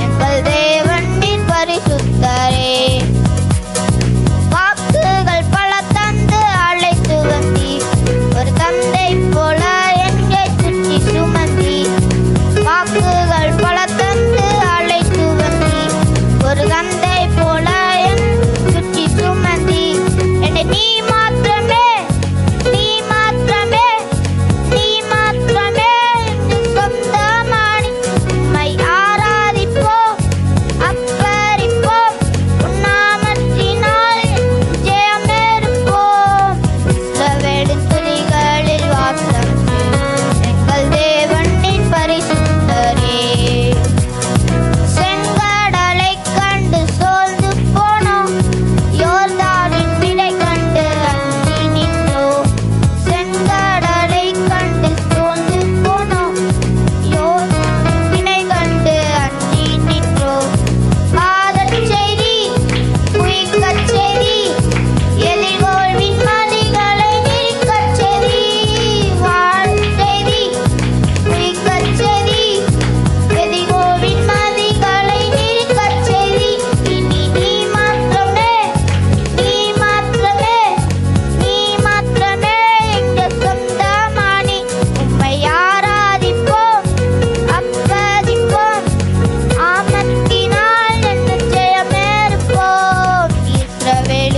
எங்கள் தேவன் நீர் பரிசுத்தரே. வாக்குகள் பல தந்து அழைத்து வந்தி. ஒரு தந்தை போல எங்கே சுற்றி சுமந்தி. வாக்குகள்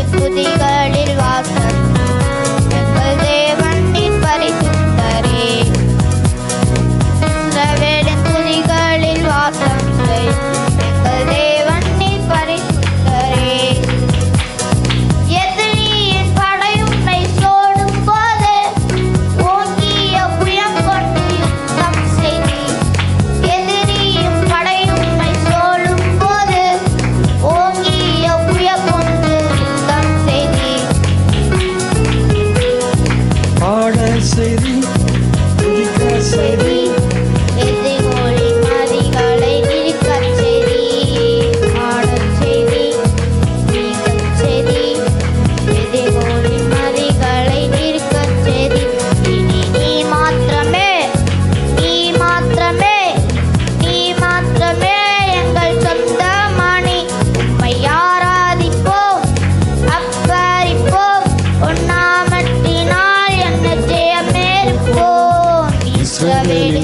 beautiful they got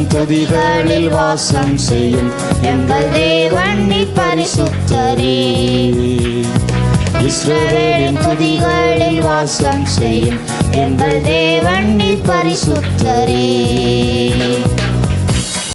துதிகளில் வாசம் செய்யும். எங்கள் தேவன் நீ பரிசுத்தரே. இஸ்ரவேலின் துதிகளில் வாசம் செய்யும். எங்கள் தேவன் நீ பரிசுத்தரே.